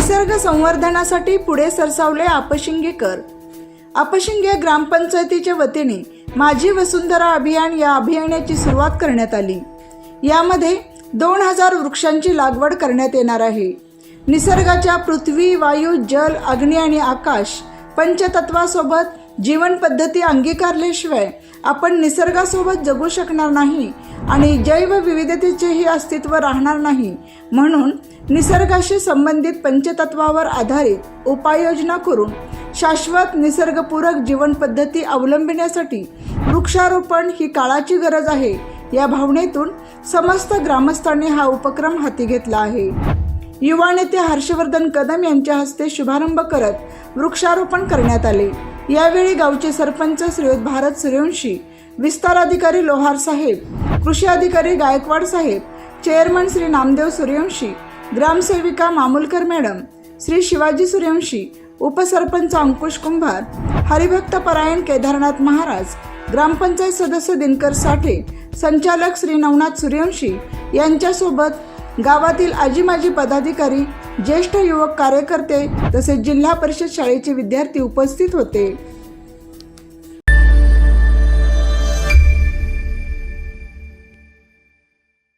निसर्ग संवर्धनासाठी पुढे सरसावले आपशिंगेकर. आपशिंगे ग्रामपंचायतीच्या वतीने माझी वसुंधरा अभियान या अभियानाची सुरुवात करण्यात आली. यामध्ये दोन हजार वृक्षांची लागवड करण्यात येणार आहे. निसर्गाच्या पृथ्वी वायू जल अग्नी आणि आकाश पंचतत्वासोबत जीवनपद्धती अंगीकारल्याशिवाय आपण निसर्गासोबत जगू शकणार नाही आणि जैवविविधतेचेही अस्तित्व राहणार नाही. म्हणून निसर्गाशी संबंधित पंचतत्वावर आधारित उपाययोजना करून शाश्वत निसर्गपूरक जीवनपद्धती अवलंबिण्यासाठी वृक्षारोपण ही काळाची गरज आहे. या भावनेतून समस्त ग्रामस्थांनी हा उपक्रम हाती घेतला आहे. युवा नेते हर्षवर्धन कदम यांच्या हस्ते शुभारंभ करत वृक्षारोपण करण्यात आले. यावेळी गावचे सरपंच श्रीयुत भारत सूर्यवंशी विस्तार अधिकारी लोहार साहेब कृषी अधिकारी गायकवाड साहेब चेअरमन श्री नामदेव सूर्यवंशी ग्रामसेविका मामुलकर मॅडम श्री शिवाजी सूर्यवंशी उपसरपंच अंकुश कुंभार हरिभक्त परायण केदारनाथ महाराज ग्रामपंचायत सदस्य दिनकर साठे संचालक श्री नवनाथ सूर्यवंशी यांच्यासोबत गावातील आजी माजी पदाधिकारी ज्येष्ठ युवक कार्यकर्ते तसेच जिल्हा परिषद शाळेचे विद्यार्थी उपस्थित होते.